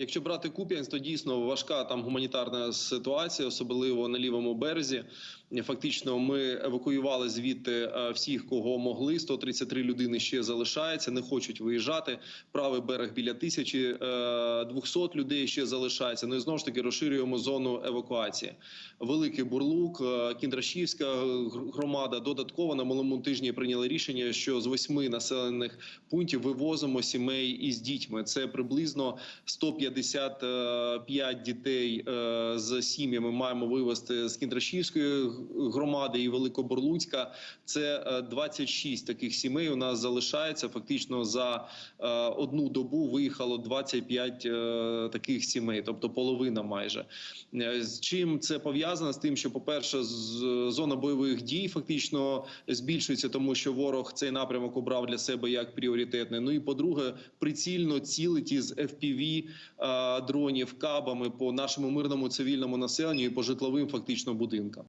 Якщо брати Куп'янськ, то дійсно важка там гуманітарна ситуація, особливо на лівому березі. Фактично, ми евакуювали звідти е, всіх, кого могли. 133 людини ще залишається, не хочуть виїжджати. Правий берег біля тисячі е, 200 людей ще залишається. Ну і знову ж таки розширюємо зону евакуації. Великий Бурлук, е, Кіндрашівська гр- громада. Додатково на минулому тижні прийняли рішення, що з восьми населених пунктів вивозимо сімей із дітьми. Це приблизно 155 дітей з сім'ями маємо вивезти з Кіндрашівської громади і Великоборлуцька. Це е, 26 таких сімей. У нас залишається фактично за е, одну добу виїхало 25 е, таких сімей, тобто половина майже. Е, З чим це пов'язано? З тим, що, по-перше, зона бойових дій фактично збільшується, тому що ворог цей напрямок обрав для себе як пріоритетний. Ну і по-друге, прицільно цілить із FPV е, дронів кабами по нашому мирному цивільному населенню і по житловим фактично будинкам.